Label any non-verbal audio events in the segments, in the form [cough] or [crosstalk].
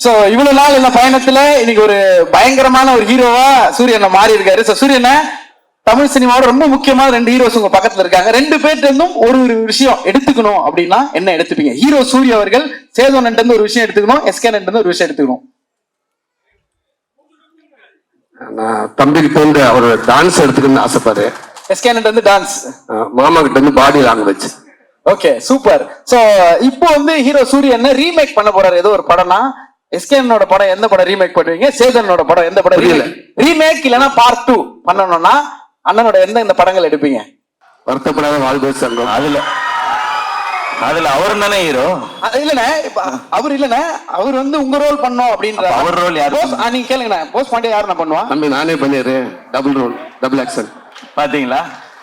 So இவ்வளவு நாள் இந்த பயணத்துல இன்னைக்கு ஒரு பயங்கரமான ஒரு ஹீரோவா சூரியனை மாறி இருக்காரு சோ சூரியனை தமிழ் சினிமாவோட ரொம்ப முக்கியமான ரெண்டு ஹீரோஸ் உங்க பக்கத்துல இருக்காங்க. ரெண்டு பேர்ட்ட இருந்தும் ஒரு ஒரு விஷயம் எடுத்துக்கணும் அப்படின்னா என்ன எடுத்துப்பீங்க? ஹீரோ சூர்யா அவர்கள் சேதோனன் இருந்து ஒரு விஷயம் எடுத்துக்கணும் எஸ்கே இருந்து ஒரு விஷயம் எடுத்துக்கணும். நான் தம்பிக்கு தோன்று அவர் டான்ஸ் எடுத்துக்கணும்னு ஆசைப்பாரு எஸ்கே இருந்து டான்ஸ் மாமா கிட்ட இருந்து body language okay super so இப்போ வந்து ஹீரோ சூரியன் ரீமேக் பண்ண போறாரு. ஏதோ ஒரு படம்னா எஸ்கேனோட படம் எந்த படம் ரீமேக் பண்ணுவீங்க? சேதனோட படம் எந்த படம். ரீமேக் இல்லனா பார்ட் டூ பண்ணணும்னா அண்ணனோட எந்த இந்த படங்கள் எடுப்பீங்க? வருத்தப்படாத வாழ்வு சங்கம். அதுல அதுல அவரும் தானே ஹீரோ இல்லண்ணே அவர் இல்லண்ணே அவர் வந்து உங்க ரோல் பண்ணோம் அப்படின்ற அப்ப அவர் role யாரு நீங்க கேளுங்கண்ணே போஸ்ட் பாண்டியா யாரு நான் பண்ணுவா? தம்பி நானே பண்ணிடுறேன். டபுள் ரோல் டபுள் ஆக்ஷன் பாத்தீங்களா?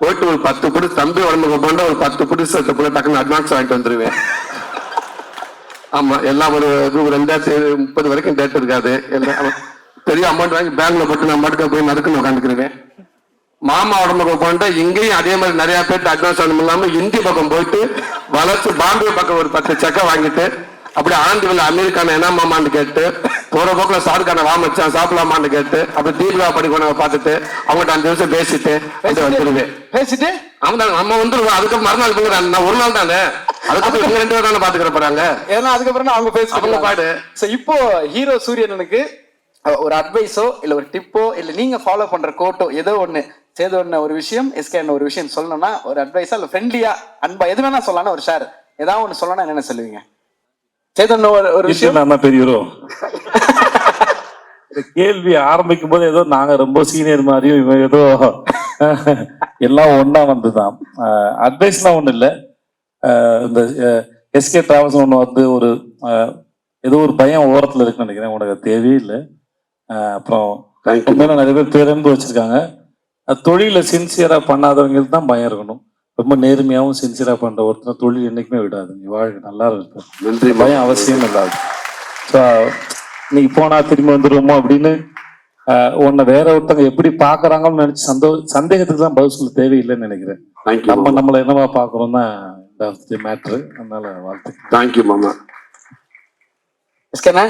போயிட்டு ஒரு பத்து புடிச்சு தம்பி உடம்புக்கு போன ஒரு பத்து புடிச்சு சத்து புடி டக்குன்னு அட்வான்ஸ் வாங்கிட்டு வந்துருவேன். ஆமா எல்லாம் ஒரு ரெண்டாயிரத்தி முப்பது வரைக்கும் டேட் இருக்காது. எல்லாம் பெரிய அமௌண்ட் வாங்கி பேங்க்ல போட்டு நான் மட்டும் போய் நடக்குன்னு உட்காந்துக்கிறேன் மாமா உடம்புக்கு போனா இங்கேயும் அதே மாதிரி நிறைய பேர்ட்டு அட்வான்ஸ் வாங்க இல்லாம இந்தி பக்கம் போயிட்டு வளர்ச்சி பாம்பே பக்கம் ஒரு பத்து செக்கை வாங்கிட்டு அப்படி ஆண்டு அமெரிக்கான என்ன மாமான்னு கேட்டு போற போக்குல சாருக்கான வா மச்சான் சாப்பிடலாமான்னு கேட்டு அப்படி தீபிகா படிக்கணும் பார்த்துட்டு அவங்ககிட்ட அஞ்சு நிமிஷம் பேசிட்டு அப்படியே வந்துருவேன். பேசிட்டு? அவன் தான் நம்ம வந்துருவோம். அதுக்கு மறுநாள் போங்க நான் ஒரு நாள் தானே? அதுக்கப்புறம் இவங்க ரெண்டு பேரும் தானே பாத்துக்கிற போறாங்க? ஏன்னா அதுக்கப்புறம் அவங்க அவங்க பேசுவாங்க பாடு. சோ இப்போ ஹீரோ சூரியனுக்கு ஒரு அட்வைஸோ இல்ல ஒரு டிப்போ இல்ல நீங்க ஃபாலோ பண்ற கோட்டோ ஏதோ ஒண்ணு சேது ஒண்ணு ஒரு விஷயம் எஸ்கே ஒரு விஷயம் சொல்லணும்னா ஒரு அட்வைஸா இல்ல ஃப்ரெண்ட்லியா அன்பா எது வேணா சொல்லலாம் ஒரு ஷேர் ஏதாவது ஒண்ணு சொல்லணும்னா என்னென்ன சொல்லுவீங்க? சேதன் ஒரு ஒரு விஷயம்? நான் தான் பெரியவரோ? இந்த [laughs] கேள்வி ஆரம்பிக்கும் போது ஏதோ நாங்க ரொம்ப சீனியர் மாதிரியும் இவன் ஏதோ எல்லாம் ஒண்ணா வந்துதான். அட்வைஸ்லாம் ஒண்ணும் இல்லை. இந்த எஸ்கே டிராவல்ஸ் ஒன்று வந்து ஒரு ஏதோ ஒரு பயம் ஓரத்துல இருக்குன்னு நினைக்கிறேன். உனக்கு அது தேவையே இல்லை அஹ், அப்புறம். உண்மையில நிறைய பேர் பேருந்து வச்சிருக்காங்க. தொழில சின்சியரா பண்ணாதவங்களுக்கு தான் பயம் இருக்கணும். ரொம்ப நேர்மையாவும் சின்சியரா பண்ற ஒருத்தர் தொழில் என்னைக்குமே விடாது. நீ வாழ்க்கை நல்லா இருக்கும் நன்றி. பயம் அவசியம் இல்லாது ஸோ நீ போனா திரும்பி வந்துருவோமோ அப்படின்னு உன்னை வேற ஒருத்தவங்க எப்படி பாக்குறாங்கன்னு நினைச்சு சந்தோ சந்தேகத்துக்கு தான் பதில் சொல்ல தேவையில்லைன்னு நினைக்கிறேன். நம்ம நம்மளை என்னவா பாக்குறோம் தான் மேட்ரு அதனால வாழ்த்து. தேங்க்யூ மாமா எஸ்கேண்ணே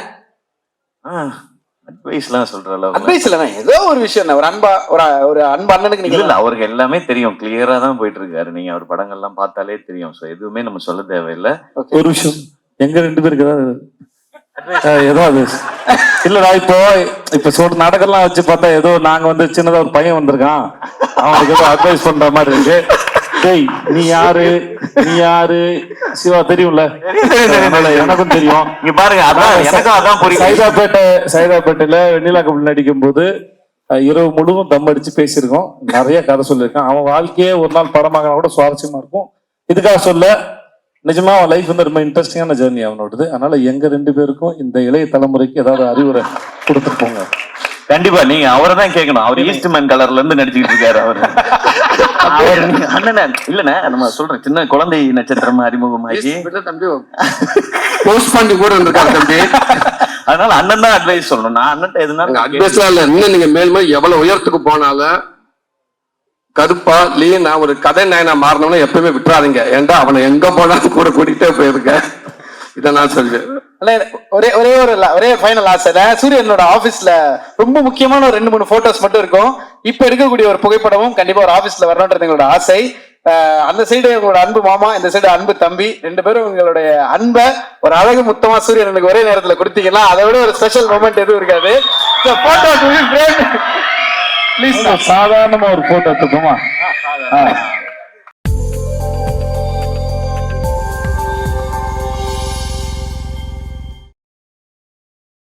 அட்வைஸ்லாம் சொல்ற அட்வைஸ் இல்லைண்ணே ஏதோ ஒரு விஷயம் ஒரு அன்பா ஒரு ஒரு அன்பு அண்ணனுக்கு இல்ல நீங்க அவருக்கு எல்லாமே தெரியும். கிளியரா தான் போயிட்டு இருக்காரு நீங்க அவர் படங்கள்லாம் பார்த்தாலே தெரியும். சோ எதுவுமே நம்ம சொல்ல தேவையில்லை. ஒரு விஷயம் எங்க ரெண்டு பேருக்கு ஏதாவது ஏதோ அது இல்லடா இப்போ இப்ப சொல்ற நாடகம்லாம் வச்சு பார்த்தா ஏதோ நாங்க வந்து சின்னதா ஒரு பையன் வந்திருக்கான். அவனுக்கு ஏதோ அட்வைஸ் பண்ற மாதிரி இருக்கு. டேய் நீ யாரு? நீ யாரு? சிவா தெரியும்ல? எனக்கும் தெரியும். இங்க பாருங்க அதான் எனக்கும் அதான் புரியுது. சைதாப்பேட்டை சைதாப்பேட்டையில வெண்ணிலா கபல் நடிக்கும் போது இரவு முழுவதும் தம் அடிச்சு பேசியிருக்கோம். நிறைய கதை சொல்லியிருக்கான். அவன் வாழ்க்கையே ஒரு நாள் படமாக கூட சுவாரஸ்யமா இருக்கும். இதுக்காக சொல்ல நிஜமா அவன் லைஃப் வந்து ரொம்ப இன்ட்ரெஸ்டிங்கான ஜேர்னி அவனோடது அதனால எங்க ரெண்டு பேருக்கும் இந்த இளைய தலைமுறைக்கு ஏதாவது அறிவுரை கொடுத்துட்டு போங்க. கண்டிப்பா நீங்க அவரை தான் கேட்கணும். அவர் ஈஸ்ட் மேன் கலர்ல இருந்து நடிச்சுக்கிட்டு இருக்காரு அவரு. அவர் [laughs] அண்ணனே இல்லண்ணே நம்ம சொல்றேன். சின்ன குழந்தை நட்சத்திரம் அறிமுகமாகி. தம்பி. போஸ்ட் பண்ணி கூட இருந்திருக்காரு தம்பி. அதனால அண்ணன் தான் அட்வைஸ் சொல்லணும். நான் அண்ணன் எதுனாலும் அட்வைஸ் இல்ல. இன்னும் நீங்க மேலுமே எவ்வளவு உயரத்துக்கு போனாலும் கருப்பா லீனா ஒரு கதை நாயனா மாறினவன எப்பவுமே விட்டுறாதீங்க. ஏன்டா அவனை எங்க போனாலும் கூட கூட்டிகிட்டே போயிருக்க? இதை நான் சொல்லுவேன் ஒரே ஒரே ஒரு ஒரே ஃபைனல் ஆசை சூரியனோட ஆபீஸ்ல ரொம்ப முக்கியமான ஒரு ரெண்டு மூணு போட்டோஸ் மட்டும் இருக்கும். இப்ப எடுக்கக்கூடிய ஒரு புகைப்படமும் கண்டிப்பா ஒரு ஆபீஸ்ல வரணுன்றது எங்களோட ஆசை. அந்த சைடு உங்களோட அன்பு மாமா இந்த சைடு அன்பு தம்பி. ரெண்டு பேரும் உங்களுடைய அன்பை ஒரு அழகு முத்தமா சூரியனுக்கு ஒரே நேரத்துல கொடுத்தீங்கன்னா அதை விட ஒரு ஸ்பெஷல் மூமெண்ட் எதுவும் இருக்காது. போட்டோ ப்ளீஸ் சாதாரணமா ஒரு போட்டோ எடுத்துக்கோமா?